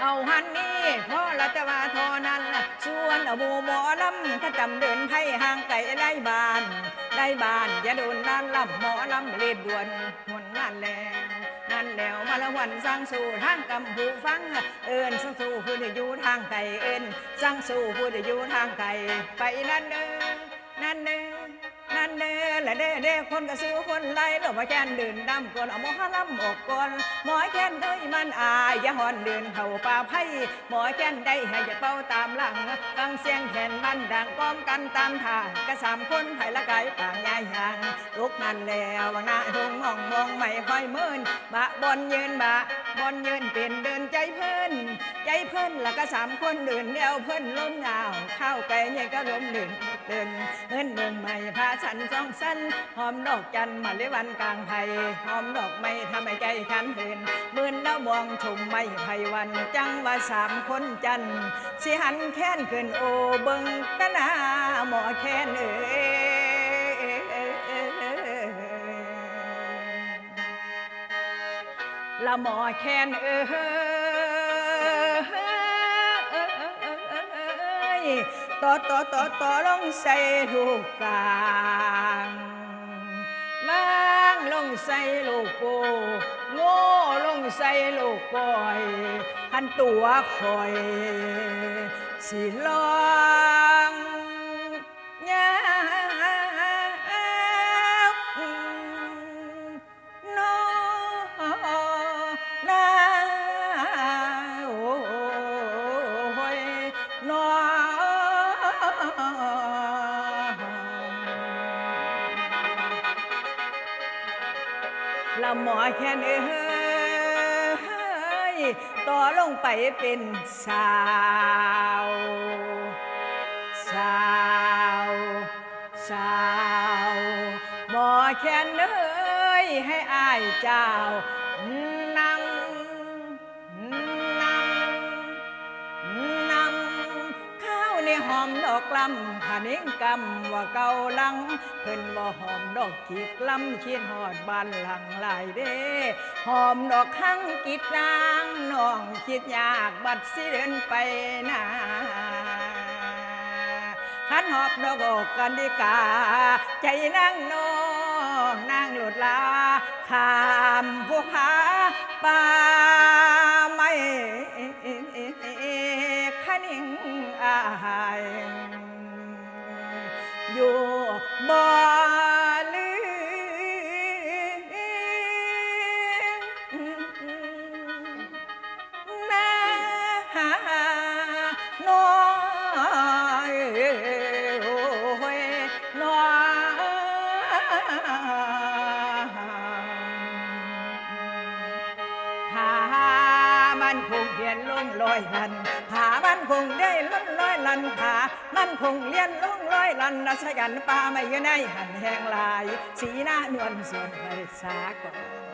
เอาหันนี่พ่อละแต่ว่าทอนั้นส่วนเอาบูหมอลำก็จำเดินไพ่ห่างไกลได้บาน ได้บานอย่าโดนด้านลำหมอลำเล่ดวนหวนนั่นแล้วนั่นแล้วมาละวันสร้างสู่ทางกำหูฟัง เอิญสร้างสู่ผู้ที่อยู่ทางไกลเอิญสร้างสู่ผู้ที่อยู่ทางไกลไปนั่นเด้อนั่นเด้อ เด้อละเด้เด้คนก็ซื้อคนไล่ดอกมาแกนเดินดำก่อนเอาหมอลำออกกนหมอแกนเด้ยมันอายอย่าหอนเดินเข้าป่าไผ่หมอแกนได้ให้จะเป้าตามหลังฟังเสียงแขนมันดังก้อมกันตามทางก็สามคนไผ่ละไก่ป่างยายห่างลุกนั่นแล้ววังหน้าทุ่งมองมองไม่ค่อยเมินบะบนยืนบะบนยืนเป็นเดินเดิน ใจเพิ่นแล้วก็สามคนเดินเดียวเพิ่นล้มยาว เข้าไก่เนี่ยก็ล้มเดินเดินเงินเมืองใหม่พาฉันสองสั้นหอมดอกจันมาเลวันกลางไผ่หอมดอกไม้ทำให้ใจขันเหินมื่นแล้วมองชมไม่ไผ่วันจังว่าสามคนจันสิหันแค้นขึ้นโอเบิงกันาหมอแค้นเอยละหมอแค้นเอ้ ต่อต่อต่อต่อลงใส่ลูกกลางวางลงใส่ลูกโปโง่ลงใส่ลูกปอยขันตัวคอยสิลอย ละหมอแค่นเอ้ยต่อลงไปเป็นสาว สาว สาว หมอแค่นเอ้ยให้อายเจ้า หอมดอกลำผานิ่งกำว่าเกาลัง เพิ่นว่หอมดอกกีกลำคิดหอดบ้านหลังหลายเด้หอมดอกข้างกิดนางน้องคิดยากบัดสิเดินไปนาขันหอบดอกอกกันดีกา ใจนั่งนองนั่งหลุดลาขามผู้ผาป่า อายอยู่บ่ลืม เรียนลงลอยลันผามันคงได้ล้นลอยลันผามันคงเรียนลงลอยลันรัชกันป่าไม่ยู่ในหันแห่งลาย สีหน้านวลสวนไปสากอน